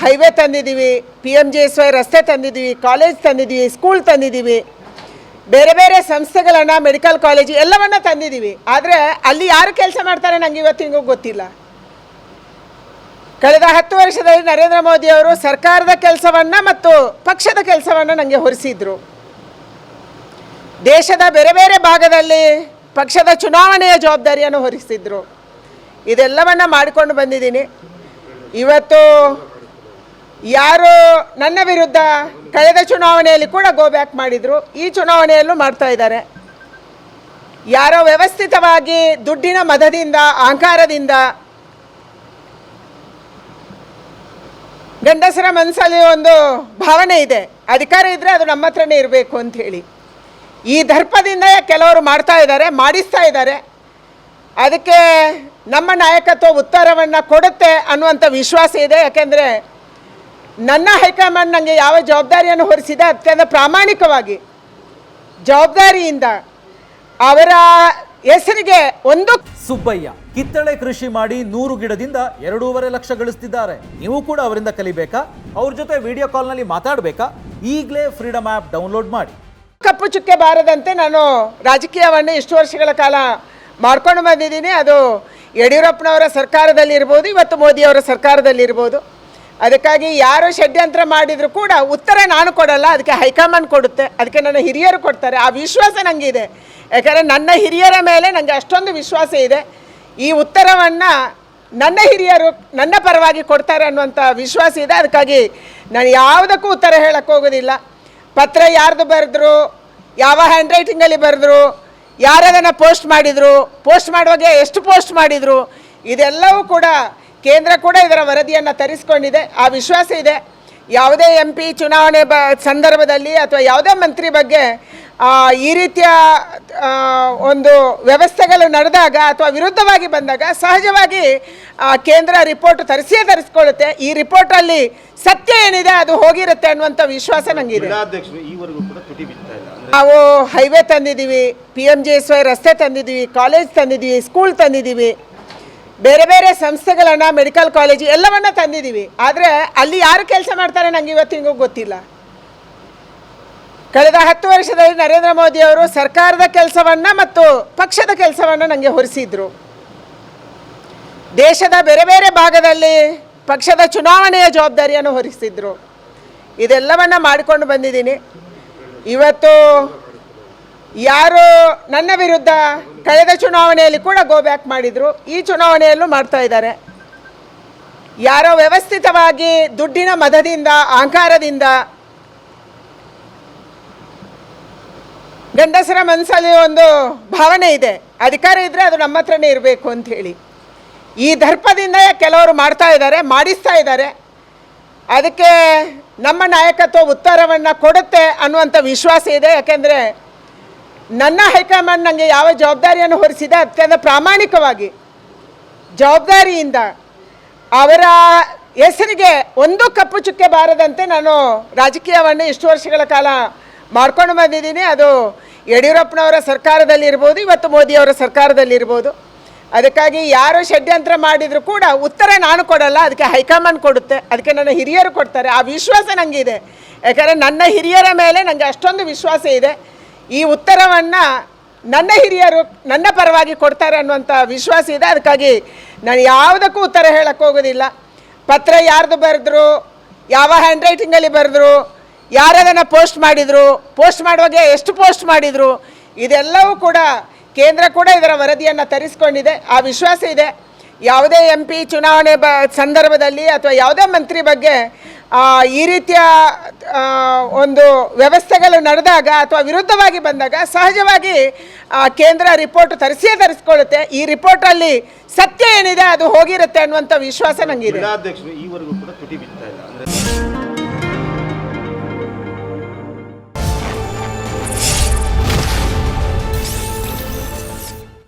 Highway ತಂದಿದ್ದೀವಿ P M G S Y ರಸ್ತೆ ತಂದಿದ್ದೀವಿ, college ತಂದಿದ್ದೀವಿ, school ತಂದಿದ್ದೀವಿ. ಬೇರೆ ಬೇರೆ ಸಂಸ್ಥೆಗಳನ್ನು, ಮೆಡಿಕಲ್ ಕಾಲೇಜ್ ಎಲ್ಲವನ್ನ ತಂದಿದ್ದೀವಿ. ಆದರೆ ಅಲ್ಲಿ ಯಾರು ಕೆಲಸ ಮಾಡ್ತಾರೆ ನಂಗೆ ಇವತ್ತಿಗೂ ಗೊತ್ತಿಲ್ಲ. ಕಳೆದ ಹತ್ತು ವರ್ಷದಲ್ಲಿ ನರೇಂದ್ರ ಮೋದಿ ಅವರು ಸರ್ಕಾರದ ಕೆಲಸವನ್ನು ಮತ್ತು ಪಕ್ಷದ ಕೆಲಸವನ್ನು ನನಗೆ ಹೊರಿಸಿದ್ರು. ದೇಶದ ಬೇರೆ ಬೇರೆ ಭಾಗದಲ್ಲಿ ಪಕ್ಷದ ಚುನಾವಣೆಯ ಜವಾಬ್ದಾರಿಯನ್ನು ಹೊರಿಸಿದ್ರು. ಇದೆಲ್ಲವನ್ನ ಮಾಡಿಕೊಂಡು ಬಂದಿದ್ದೀನಿ. ಇವತ್ತು ಯಾರು ನನ್ನ ವಿರುದ್ಧ ಕಳೆದ ಚುನಾವಣೆಯಲ್ಲಿ ಕೂಡ ಗೋ ಬ್ಯಾಕ್ ಮಾಡಿದರು, ಈ ಚುನಾವಣೆಯಲ್ಲೂ ಮಾಡ್ತಾ ಇದ್ದಾರೆ. ಯಾರೋ ವ್ಯವಸ್ಥಿತವಾಗಿ ದುಡ್ಡಿನ ಮದದಿಂದ, ಅಹಂಕಾರದಿಂದ ಗಂಡಸರ ಮನಸ್ಸಲ್ಲಿ ಒಂದು ಭಾವನೆ ಇದೆ. ಅಧಿಕಾರ ಇದ್ದರೆ ಅದು ನಮ್ಮ ಹತ್ರನೇ ಇರಬೇಕು ಅಂತ ಹೇಳಿ. ಈ ದರ್ಪದಿಂದ ಕೆಲವರು ಮಾಡ್ತಾ ಇದ್ದಾರೆ, ಮಾಡಿಸ್ತಾ ಇದ್ದಾರೆ. ಅದಕ್ಕೆ ನಮ್ಮ ನಾಯಕತ್ವ ಉತ್ತರವನ್ನು ಕೊಡುತ್ತೆ ಅನ್ನುವಂಥ ವಿಶ್ವಾಸ ಇದೆ. ಯಾಕೆಂದರೆ ನನ್ನ ಹೈಕಮಾಂಡ್ ನನಗೆ ಯಾವ ಜವಾಬ್ದಾರಿಯನ್ನು ಹೊರಿಸಿದೆ ಅತ್ಯಂತ ಪ್ರಾಮಾಣಿಕವಾಗಿ. ಜವಾಬ್ದಾರಿಯಿಂದ ಅವರ ಹೆಸರಿಗೆ ಒಂದು ಸುಬ್ಬಯ್ಯ ಕಿತ್ತಳೆ ಕೃಷಿ ಮಾಡಿ ನೂರು ಗಿಡದಿಂದ ಎರಡೂವರೆ ಲಕ್ಷ ಗಳಿಸ್ತಿದ್ದಾರೆ. ನೀವು ಕೂಡ ಅವರಿಂದ ಕಲಿಬೇಕಾ? ಅವ್ರ ಜೊತೆ ವಿಡಿಯೋ ಕಾಲ್ನಲ್ಲಿ ಮಾತಾಡಬೇಕಾ? ಈಗಲೇ ಫ್ರೀಡಮ್ ಆ್ಯಪ್ ಡೌನ್ಲೋಡ್ ಮಾಡಿ. ಕಪ್ಪು ಚುಕ್ಕೆ ಬಾರದಂತೆ ನಾನು ರಾಜಕೀಯವನ್ನು ಇಷ್ಟು ವರ್ಷಗಳ ಕಾಲ ಮಾಡ್ಕೊಂಡು ಬಂದಿದ್ದೀನಿ. ಅದು ಯಡಿಯೂರಪ್ಪನವರ ಸರ್ಕಾರದಲ್ಲಿ ಇರ್ಬೋದು ಇವತ್ತು ಮೋದಿಯವರ ಸರ್ಕಾರದಲ್ಲಿ ಇರ್ಬೋದು ಅದಕ್ಕಾಗಿ ಯಾರು ಷಡ್ಯಂತ್ರ ಮಾಡಿದರೂ ಕೂಡ ಉತ್ತರ ನಾನು ಕೊಡಲ್ಲ, ಅದಕ್ಕೆ ಹೈಕಮಾಂಡ್ ಕೊಡುತ್ತೆ. ಅದಕ್ಕೆ ನನ್ನ ಹಿರಿಯರು ಕೊಡ್ತಾರೆ. ಆ ವಿಶ್ವಾಸ ನನಗಿದೆ ಯಾಕಂದರೆ ನನ್ನ ಹಿರಿಯರ ಮೇಲೆ ನನಗೆ ಅಷ್ಟೊಂದು ವಿಶ್ವಾಸ ಇದೆ. ಈ ಉತ್ತರವನ್ನು ನನ್ನ ಹಿರಿಯರು ನನ್ನ ಪರವಾಗಿ ಕೊಡ್ತಾರೆ ಅನ್ನುವಂಥ ವಿಶ್ವಾಸ ಇದೆ. ಅದಕ್ಕಾಗಿ ನಾನು ಯಾವುದಕ್ಕೂ ಉತ್ತರ ಹೇಳಕ್ಕೆ ಹೋಗೋದಿಲ್ಲ. ಪತ್ರ ಯಾರ್ದು ಬರೆದ್ರು, ಯಾವ ಹ್ಯಾಂಡ್ ರೈಟಿಂಗಲ್ಲಿ ಬರೆದ್ರು, ಯಾರದನ್ನು ಪೋಸ್ಟ್ ಮಾಡಿದರು ಪೋಸ್ಟ್ ಮಾಡುವಾಗ ಎಷ್ಟು ಪೋಸ್ಟ್ ಮಾಡಿದರು, ಇದೆಲ್ಲವೂ ಕೂಡ ಕೇಂದ್ರ ಕೂಡ ಇದರ ವರದಿಯನ್ನು ತರಿಸ್ಕೊಂಡಿದೆ. ಆ ವಿಶ್ವಾಸ ಇದೆ. ಯಾವುದೇ ಎಂ ಪಿ ಚುನಾವಣೆ ಬ ಸಂದರ್ಭದಲ್ಲಿ ಅಥವಾ ಯಾವುದೇ ಮಂತ್ರಿ ಬಗ್ಗೆ ಈ ರೀತಿಯ ಒಂದು ವ್ಯವಸ್ಥೆಗಳು ನಡೆದಾಗ ಅಥವಾ ವಿರುದ್ಧವಾಗಿ ಬಂದಾಗ ಸಹಜವಾಗಿ ಕೇಂದ್ರ ರಿಪೋರ್ಟ್ ತರಿಸಿಯೇ ತರಿಸ್ಕೊಳ್ಳುತ್ತೆ. ಈ ರಿಪೋರ್ಟಲ್ಲಿ ಸತ್ಯ ಏನಿದೆ ಅದು ಹೋಗಿರುತ್ತೆ ಅನ್ನುವಂಥ ವಿಶ್ವಾಸ ನನಗಿದೆ ನಾವು highway ತಂದಿದ್ದೀವಿ P M G S Y ರಸ್ತೆ ತಂದಿದ್ದೀವಿ ಕಾಲೇಜ್ ತಂದಿದ್ದೀವಿ ಸ್ಕೂಲ್ ತಂದಿದ್ದೀವಿ. ಬೇರೆ ಬೇರೆ ಸಂಸ್ಥೆಗಳನ್ನು ಮೆಡಿಕಲ್ ಕಾಲೇಜ್ ಎಲ್ಲವನ್ನ ತಂದಿದ್ದೀವಿ. ಆದರೆ ಅಲ್ಲಿ ಯಾರು ಕೆಲಸ ಮಾಡ್ತಾರೆ ನನಗೆ ಇವತ್ತಿಗೂ ಗೊತ್ತಿಲ್ಲ. ಕಳೆದ ಹತ್ತು ವರ್ಷದಲ್ಲಿ ನರೇಂದ್ರ ಮೋದಿ ಅವರು ಸರ್ಕಾರದ ಕೆಲಸವನ್ನು ಮತ್ತು ಪಕ್ಷದ ಕೆಲಸವನ್ನು ನನಗೆ ಹೊರಿಸಿದ್ರು. ದೇಶದ ಬೇರೆ ಬೇರೆ ಭಾಗದಲ್ಲಿ ಪಕ್ಷದ ಚುನಾವಣೆಯ ಜವಾಬ್ದಾರಿಯನ್ನು ಹೊರಿಸಿದ್ರು. ಇದೆಲ್ಲವನ್ನ ಮಾಡಿಕೊಂಡು ಬಂದಿದ್ದೀನಿ. ಇವತ್ತು ಯಾರು ನನ್ನ ವಿರುದ್ಧ ಕಳೆದ ಚುನಾವಣೆಯಲ್ಲಿ ಕೂಡ ಗೋ ಬ್ಯಾಕ್ ಮಾಡಿದರು. ಈ ಚುನಾವಣೆಯಲ್ಲೂ ಮಾಡ್ತಾ ಇದ್ದಾರೆ. ಯಾರೋ ವ್ಯವಸ್ಥಿತವಾಗಿ ದುಡ್ಡಿನ ಮದದಿಂದ, ಅಹಂಕಾರದಿಂದ ಗಂಡಸರ ಮನಸ್ಸಲ್ಲಿ ಒಂದು ಭಾವನೆ ಇದೆ. ಅಧಿಕಾರ ಇದ್ದರೆ ಅದು ನಮ್ಮ ಹತ್ರನೇ ಇರಬೇಕು ಅಂತ ಹೇಳಿ. ಈ ದರ್ಪದಿಂದ ಕೆಲವರು ಮಾಡ್ತಾ ಇದ್ದಾರೆ, ಮಾಡಿಸ್ತಾ ಇದ್ದಾರೆ. ಅದಕ್ಕೆ ನಮ್ಮ ನಾಯಕತ್ವ ಉತ್ತರವನ್ನು ಕೊಡುತ್ತೆ ಅನ್ನುವಂಥ ವಿಶ್ವಾಸ ಇದೆ. ಯಾಕೆಂದರೆ ನನ್ನ ಹೈಕಮಾಂಡ್ ನನಗೆ ಯಾವ ಜವಾಬ್ದಾರಿಯನ್ನು ಹೊರಿಸಿದೆ ಅತ್ಯಂತ ಪ್ರಾಮಾಣಿಕವಾಗಿ ಜವಾಬ್ದಾರಿಯಿಂದ ಅವರ ಹೆಸರಿಗೆ ಒಂದು ಕಪ್ಪು ಚುಕ್ಕೆ ಬಾರದಂತೆ ನಾನು ರಾಜಕೀಯವನ್ನು ಇಷ್ಟು ವರ್ಷಗಳ ಕಾಲ ಮಾಡ್ಕೊಂಡು ಬಂದಿದ್ದೀನಿ. ಅದು ಯಡಿಯೂರಪ್ಪನವರ ಸರ್ಕಾರದಲ್ಲಿ ಇರ್ಬೋದು, ಇವತ್ತು ಮೋದಿಯವರ ಸರ್ಕಾರದಲ್ಲಿ ಇರ್ಬೋದು. ಅದಕ್ಕಾಗಿ ಯಾರು ಷಡ್ಯಂತ್ರ ಮಾಡಿದರೂ ಕೂಡ ಉತ್ತರ ನಾನು ಕೊಡಲ್ಲ, ಅದಕ್ಕೆ ಹೈಕಮಾಂಡ್ ಕೊಡುತ್ತೆ. ಅದಕ್ಕೆ ನನ್ನ ಹಿರಿಯರು ಕೊಡ್ತಾರೆ. ಆ ವಿಶ್ವಾಸ ನನಗಿದೆ ಯಾಕಂದರೆ ನನ್ನ ಹಿರಿಯರ ಮೇಲೆ ನನಗೆ ಅಷ್ಟೊಂದು ವಿಶ್ವಾಸ ಇದೆ. ಈ ಉತ್ತರವನ್ನು ನನ್ನ ಹಿರಿಯರು ನನ್ನ ಪರವಾಗಿ ಕೊಡ್ತಾರೆ ಅನ್ನುವಂಥ ವಿಶ್ವಾಸ ಇದೆ. ಅದಕ್ಕಾಗಿ ನಾನು ಯಾವುದಕ್ಕೂ ಉತ್ತರ ಹೇಳಕ್ಕೆ ಹೋಗೋದಿಲ್ಲ. ಪತ್ರ ಯಾರ್ದು ಬರೆದ್ರು, ಯಾವ ಹ್ಯಾಂಡ್ ರೈಟಿಂಗಲ್ಲಿ ಬರೆದ್ರು, ಯಾರದನ್ನು ಪೋಸ್ಟ್ ಮಾಡಿದರು ಪೋಸ್ಟ್ ಮಾಡುವಾಗ ಎಷ್ಟು ಪೋಸ್ಟ್ ಮಾಡಿದರು, ಇದೆಲ್ಲವೂ ಕೂಡ ಕೇಂದ್ರ ಕೂಡ ಇದರ ವರದಿಯನ್ನು ತರಿಸ್ಕೊಂಡಿದೆ. ಆ ವಿಶ್ವಾಸ ಇದೆ. ಯಾವುದೇ ಎಂ ಚುನಾವಣೆ ಬ, ಸಂದರ್ಭದಲ್ಲಿ ಅಥವಾ ಯಾವುದೇ ಮಂತ್ರಿ ಬಗ್ಗೆ ಈ ರೀತಿಯ ಒಂದು ವ್ಯವಸ್ಥೆಗಳು ನಡೆದಾಗ ಅಥವಾ ವಿರುದ್ಧವಾಗಿ ಬಂದಾಗ ಸಹಜವಾಗಿ ಕೇಂದ್ರ ರಿಪೋರ್ಟ್ ತರಿಸಿಯೇ ತರಿಸ್ಕೊಳ್ಳುತ್ತೆ. ಈ ರಿಪೋರ್ಟಲ್ಲಿ ಸತ್ಯ ಏನಿದೆ ಅದು ಹೋಗಿರುತ್ತೆ ಅನ್ನುವಂಥ ವಿಶ್ವಾಸ ನನಗಿದೆ